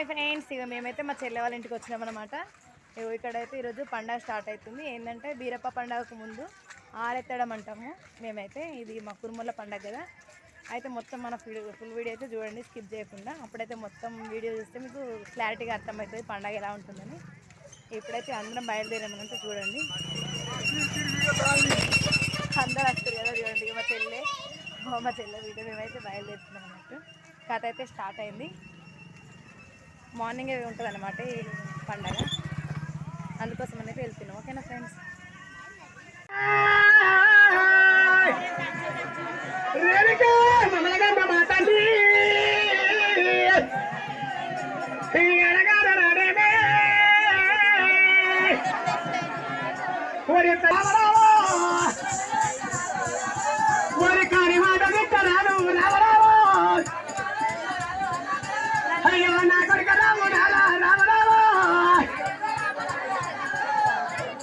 Hi friends ఇక మేమైతే మా చెల్లె వాళ్ళ ఇంటికి వచ్చినామన్నమాట ఇగో ఇక్కడైతే ఈరోజు పండగ స్టార్ట్ అవుతుంది. ఏంటంటే బీరప్ప పండగకు ముందు ఆరెత్తడం అంటాము. మేమైతే ఇది మా కురుముల పండగ కదా. అయితే మొత్తం మన ఫుల్ వీడియో అయితే చూడండి స్కిప్ చేయకుండా. అప్పుడైతే మొత్తం వీడియో చూస్తే మీకు క్లారిటీగా అర్థమవుతుంది పండగ ఎలా ఉంటుందని. ఇప్పుడైతే అందరం బయలుదేరామంటే చూడండి. అందరూ వస్తారు కదా చూడండి ఇక మా చెల్లె. మా చెల్లె వీడియో మేమైతే బయలుదేరుతున్నాం అన్నట్టు కథ అయితే స్టార్ట్ అయింది. మార్నింగే ఉంటుంది అనమాట ఈ పండగ. అందుకోసం అనేది వెళ్తున్నాం. ఓకేనా ఫ్రెండ్స్?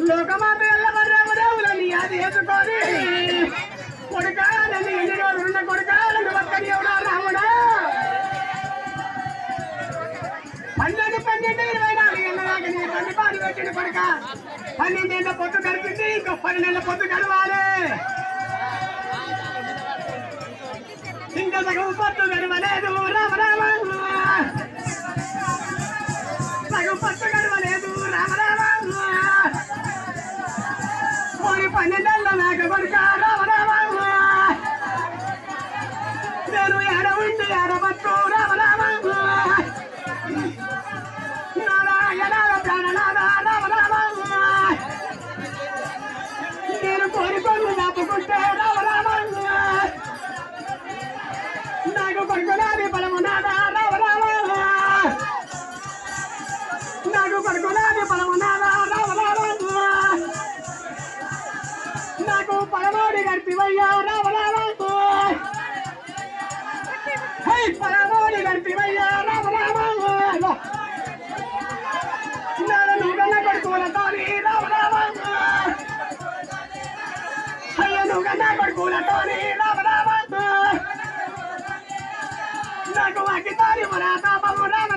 లోకమాత ఎల్లవరామరావులని అది ఎత్తుకొని కొడుకాలని ఎన్ని రోజులున్న కొడుకాలను ఒక్కడి ఎవడా రాముడా. పన్నెండు పన్నెండు ఇరవై నాలుగు ఏళ్ళ దాకా నీ తండ్రి పాలు పెట్టిన కొడుక. పన్నెండేళ్ళ పొత్తు గడిపింది ఇంకో పన్నెండేళ్ళ పొత్తు గడవాలి. ఇంకా సగం పొత్తు గడవలేదు రామ మరి పన్నెండేళ్ళ నాక కొడుక రామ రామ నేను ఎడ ఉండి ఎడబట్టు Rama Rama Narayana ప్రాణనాథ Rama Rama que tal, Morata? Vamos, Rama,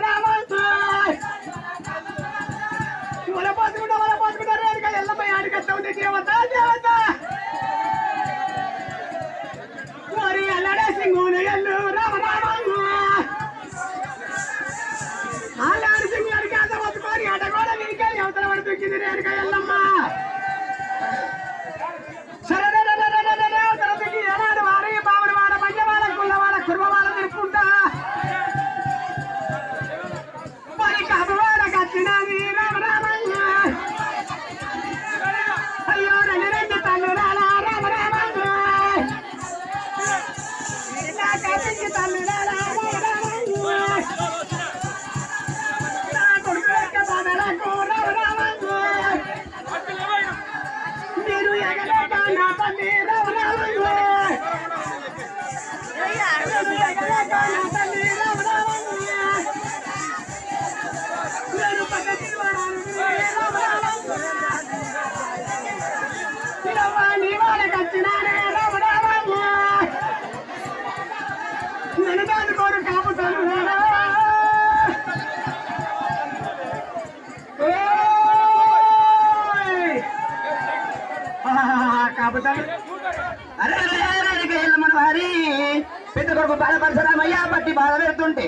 పెద్ద కొడుకు బాధపరచరామయ్యా పట్టి బాధ పెడుతుంటే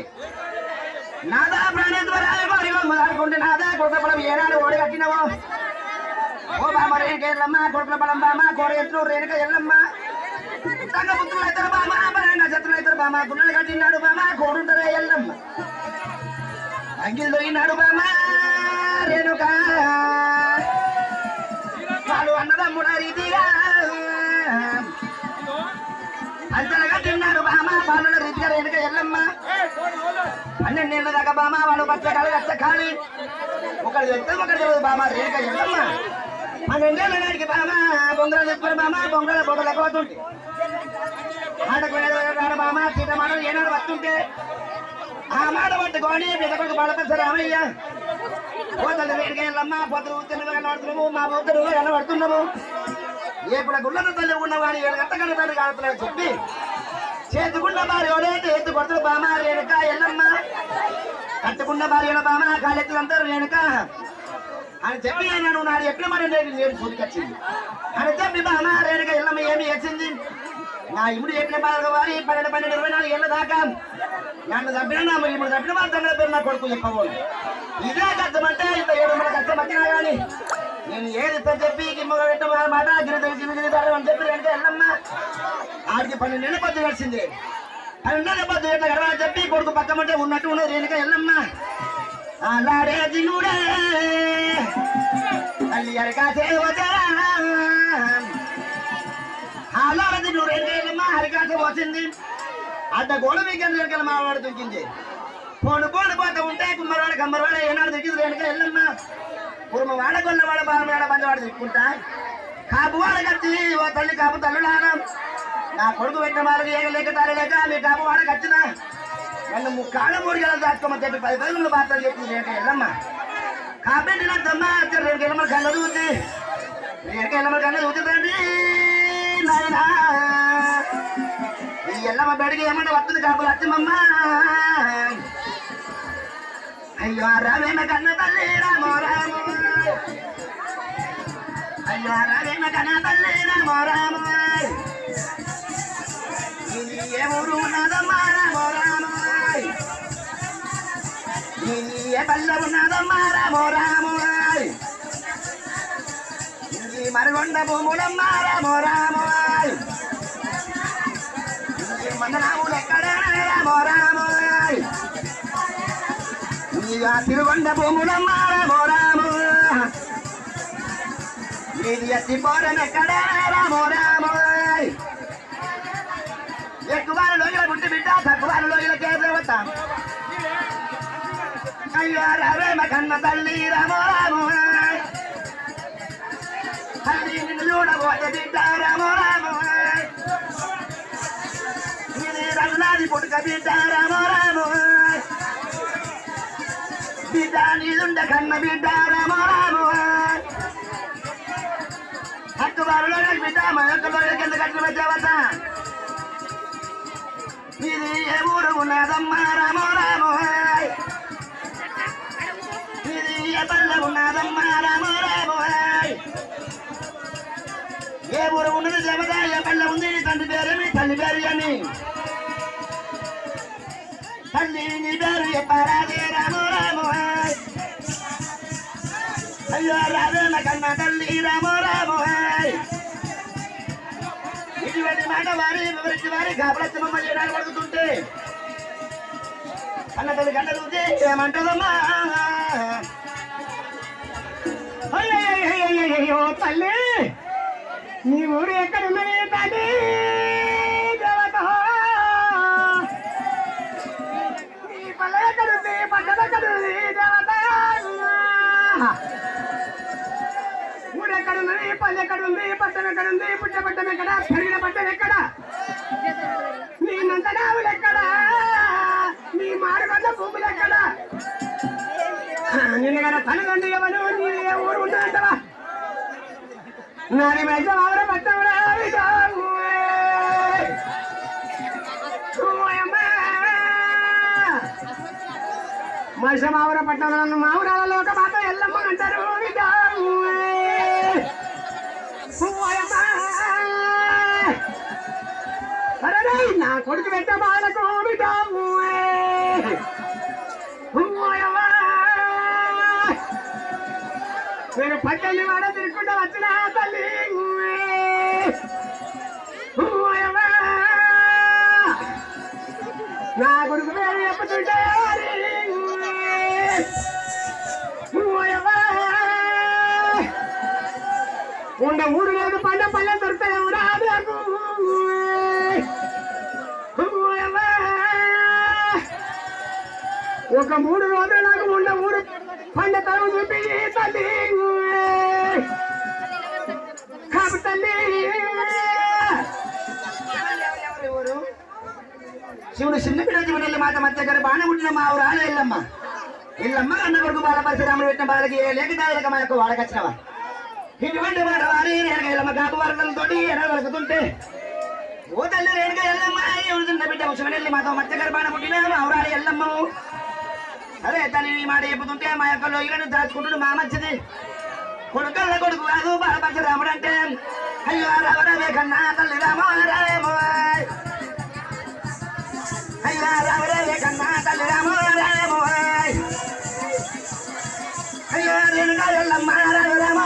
నాదా ప్రాణేశ్వరాయ నాదా కొడుకు పొలం ఏనాడు ఓడి కట్టినవో ఓ బామ రేణుక ఎల్లమ్మ కొడుకుల బామ కోర ఎత్తులు రేణుక ఎల్లమ్మ తగ్గ పుత్రులు ఇద్దరు బామ బలంగా శత్రులు ఇద్దరు బామ గుండెలు కట్టినాడు బామా కోడుంటారా ఎల్లమ్మ అంగిల్ దొరికినాడు బామ బామ బాలుల రీతిగా రేణుక ఎల్లమ్మ? పన్నెండేళ్ళ దాకా బామ వాళ్ళు పచ్చ కాలు గచ్చ కాలి ఒకటి చెప్తే ఒకటి తెలియదు బామ రేణుక ఎల్లమ్మ. పన్నెండేళ్ళ నాటికి బామ బొంగరాలు చెప్పారు బామ బొంగరాల బొడలు పోతుంటే ఆడకు రాడు బామ సీత మాట ఏనాడు వస్తుంటే ఆ మాట పట్టుకొని పెద్దకొడుకు పడతా రామయ్య. పోతలు రేణుక ఎల్లమ్మ పోతలు ఊతున్నవి కనబడుతున్నాము మా పోతలు కనబడుతున్నాము ఏపుడ గుళ్ళను తల్లి ఉన్నవాడు ఏడు గంటగల తల్లి కాడుతున్నాడు చెప్పి. చేతుకున్న మారి ఎవడైతే ఎత్తు కొడుతుడు బామ రేణుక ఎల్లమ్మ కట్టకుండా భార్యల బామ కాలెత్తులు అంటారు అని చెప్పి నేను నాడు ఎక్కడ మరి నేను నేను సూదికొచ్చింది అని చెప్పి బామ రేణుక ఎల్లమ్మ ఏమి వేసింది నా ఇప్పుడు ఎక్కడ బాగా వారి పన్నెండు పన్నెండు ఇరవై నాలుగు ఏళ్ళ దాకా నన్ను తప్పిన నా ఇప్పుడు తప్పిన మా తండ్రి పేరు నా కొడుకు చెప్పబోదు ఇదే కష్టమంటే ఇంత ఏడు మన కష్టం వచ్చినా కానీ నేను ఏది చెప్పి మాట గిరి గిరి అని చెప్పి రేణుక ఎల్లమ్మ ఆడికి పన్నెండు నెలల పొద్దు వచ్చింది. పన్నెండు నెలల పొద్దు ఎట్లా గడవని చెప్పి కొడుకు పక్కమంటే ఉన్నట్టు ఉన్నది. రేణుక ఎల్లమ్మ. అలాడే దిగుడే తల్లి అరకాసే దేవత అలారది నువ్వు రెండేళ్ళమ్మా హరికాస వచ్చింది. అడ్డ గోడ మీకు వెనకాల మావాడు దొరికింది. పోను పోను పోత ఉంటే కుమ్మరవాడ కమ్మరవాడ ఏనాడు దొరికింది. వెనక వెళ్ళమ్మ కుర్మ వాడ గొల్లవాడ బాలవాడ బందవాడ దిక్కుంటా కాపు వాడ కట్టి ఓ తల్లి కాపు తల్లులారా. నా కొడుకు పెట్టిన వాళ్ళకి ఏగలేక తారలేక మీ కాపు వాడ కత్తినా నన్ను ముక్కాళ్ళ మూడు గెలలు దాచుకోమని చెప్పి పది పదిలో మంది చెప్పింది రేట వెళ్ళమ్మ కాబట్టి నా తమ్మ రేపు వెళ్ళమ్మ కళ్ళ చూసి రేట వెళ్ళమ్మ కళ్ళ చూసిందండి నాయన. ఈ ఎల్లమ్మ బడికి ఏమంటే వస్తుంది కాపు లచ్చమమ్మ అయ్యో రావేమ కన్న తల్లి రామో రామో. అయ్యో రావేమ కన్న తల్లి రామో రామో. ఎవరు ఏ ఊరు ఉన్నదమ్మా రామో రామో ఏ పల్లె ఉన్నదమ్మా రామో రామో ఇది మరగొండ భూములమ్మా రామో రామో ఇది మందనాములు ఎక్కడ రామో రామో ఇక తిరుగొండ భూములమ్మా రామో రామో ఇది ఎత్తి పోరం ఎక్కడ రామో రామో ఎక్కువారు లోయల గుట్టి బిడ్డ తక్కువారు లోయల కేదేవత అయ్యో రావేమ కన్న తల్లి రామో రామో తల్లి నిన్ను చూడబోతే బిడ్డ రామో రామో ఇది పుట్టుక బిడ్డ రామో రామో బిడ్డ నీదుండ కన్న బిడ్డ రామో రామో హక్కు బారులో బిడ్డ మా యొక్క కింద కట్టిన దేవత. ఏ ఊరు ఉన్నదమ్మా రామో రామో ఇది ఏ పల్లె ఉన్నదమ్మా రామో రామో ఏ ఊరు ఉన్నది దేవత ఏ పల్లె ఉంది నీ తండ్రి పేరేమి తల్లి పేరు అని తల్లి నీ పేరు చెప్పరాదే రామో రామో అయ్యో రావేమ కన్నా తల్లి రామో రామో ఇటువంటి మాట వారి వివరించి వారి కాపలచ్చమ్మ చేయడానికి పడుతుంటే అన్న తల్లి కన్న చూసి ఏమంటదమ్మా? అయ్యో తల్లి నీ ఊరు ఎక్కడ ఉన్నది తల్లి ఎక్కడున్నది పల్లె ఎక్కడుంది పట్టణం ఎక్కడుంది పుట్ట పట్టణం ఎక్కడ? పెరిగిన పట్టణం ఎక్కడ? నీ నందనావులు ఎక్కడ? నీ మారుగొండ భూములు ఎక్కడ? నిన్న కదా తల్లిదండ్రి ఎవరు? నీ ఏ ఊరు ఉంటుందంటవా నాది మెచ్చ ఆవిడ పట్టం మనిషి మావుర పట్టణంలో మావురాలలో ఒక మాట ఎల్లమ్మ అంటారు. నా కొడుకు వెంట బాలకు నేను పట్టెల్లి వాడ తిరుక్కుంటా వచ్చిన తల్లి నా కొడుకు పేరు ఒక మూడు రోజులు నాకు ఉండ ఊరు పండ తరం చూపి తల్లి కాపు తల్లి ఎవరు శివుడు చిన్న బిడ్డ జీవన మాత మధ్య గారు బాణ పుట్టిన మా ఊరు ఆల ఎల్లమ్మ ఎల్లమ్మ అన్న కొడుకు బాల పరిశ్రమలు పెట్టిన బాలకి ఏ లేక దాయక మా యొక్క వాడకచ్చినవా ఇటువంటి వాడు వారి రేణుక ఎల్లమ్మ కాపు వరదలతో ఎడ వరకుతుంటే ఓ తల్లి రేణుక ఎల్లమ్మ ఎవరు చిన్న బిడ్డ ముసలి మాతో మధ్య గారు బాణ పుట్టిన మా ఊరాలి ఎల్లమ్మ అదే తను ఈ మాట చెప్పుతుంటే మా యొక్క లోయలను దాచుకుంటుడు మా మంచిది కొడుకల్ల కొడుకు కాదు బాలపక్ష రాముడు అంటే. అయ్యో రామరావే కన్నా తల్లి రామరావేమో అయ్యో రామరావే కన్నా తల్లి రామరావేమో అయ్యో రెండు కాళ్ళమ్మ రామ రామ